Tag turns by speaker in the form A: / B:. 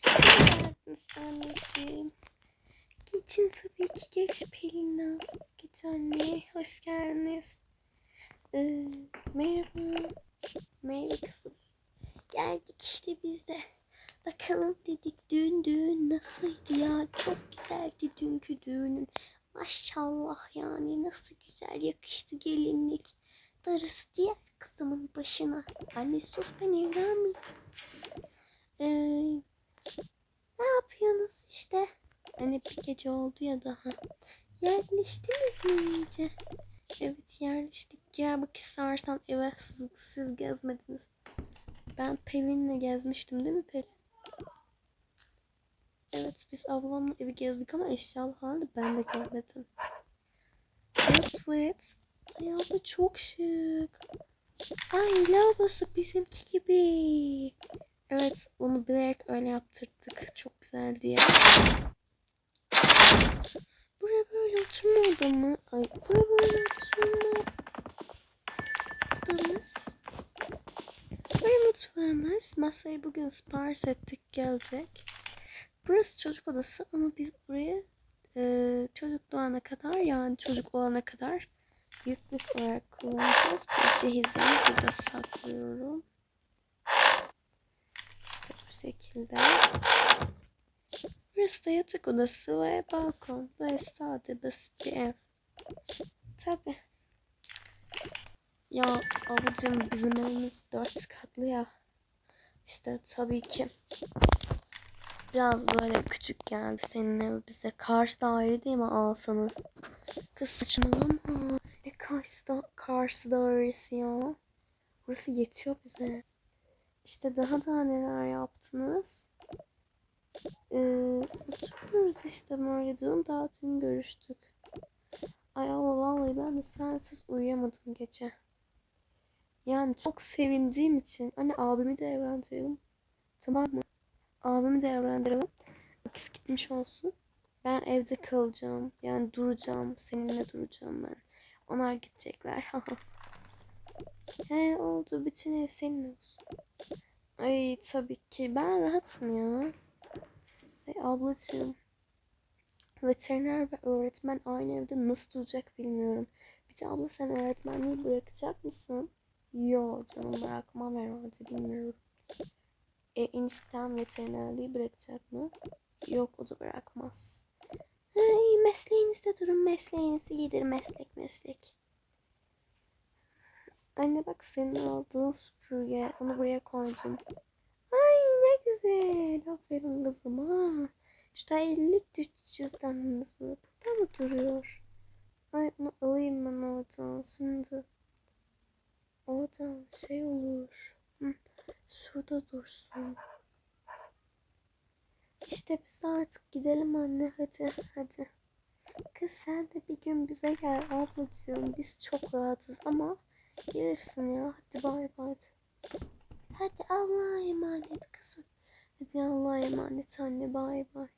A: geldiniz anneciğim. Geçin tabii ki geç Pelin Naz. Geç anne. Hoş geldiniz. Ee, merhaba. Merhaba kızım. Geldik işte biz de. Bakalım dedik düğün düğün nasıldı ya? Çok güzeldi dünkü düğünün. Maşallah yani nasıl güzel yakıştı gelinlik. Darısı diğer kızımın başına. Anne sus ben evlenmeyeceğim. Ee, ne yapıyorsunuz işte? Hani bir gece oldu ya daha. Yerleştiniz mi iyice? Evet yerleştik. Gel bak istersen eve siz, siz gezmediniz. Ben Pelin'le gezmiştim değil mi Pelin? Evet biz ablamla evi gezdik ama eşyalı halde ben de görmedim. Evet. Ay abla çok şık. Ay lavabosu bizimki gibi. Evet onu bilerek öyle yaptırdık. Çok güzel diye. Buraya böyle oturma odamı. Ay buraya böyle odamız. Buraya mutfağımız. Masayı bugün sipariş ettik gelecek. Burası çocuk odası ama biz burayı e, çocuk doğana kadar yani çocuk olana kadar büyüklük olarak kullanacağız. Bu cehizleri burada saklıyorum. İşte bu şekilde. Burası da yatak odası ve balkon. Böyle sade basit bir ev. Tabi. Ya ablacığım bizim evimiz dört katlı ya. İşte tabii ki biraz böyle küçük geldi senin ev bize. Karşı daire değil mi alsanız? Kız saçmalama. E karşı, da, karşı dairesi ya. Burası yetiyor bize. İşte daha da neler yaptınız? Ee, oturuyoruz işte canım. Daha dün görüştük. Ay ama vallahi ben de sensiz uyuyamadım gece. Yani çok sevindiğim için. Anne abimi de evlendirelim. Tamam mı? Abimi de evlendirelim. İkisi gitmiş olsun. Ben evde kalacağım. Yani duracağım. Seninle duracağım ben. Onlar gidecekler. He oldu. Bütün ev senin olsun. Ay tabii ki. Ben rahatım ya. Ablacığım. Veteriner ve öğretmen aynı evde nasıl duracak bilmiyorum. Bir de abla sen öğretmenliği bırakacak mısın? Yo canım bırakmam herhalde bilmiyorum. E enişten veterinerliği bırakacak mı? Yok o da bırakmaz. İyi mesleğinizde durun mesleğinizi iyidir meslek meslek. Anne bak senin aldığın süpürge onu buraya koydum. Güzel. Aferin kızım ha. 50'lik düş cüzdanınız mı? Burada mı duruyor? Ay onu alayım ben oradan şimdi. Oradan şey olur. Hı, şurada dursun. İşte biz artık gidelim anne hadi hadi. Kız sen de bir gün bize gel ablacığım. Biz çok rahatız ama gelirsin ya. Hadi bay bay. Hadi Allah'a emanet Hadi Allah'a emanet anne bay bay.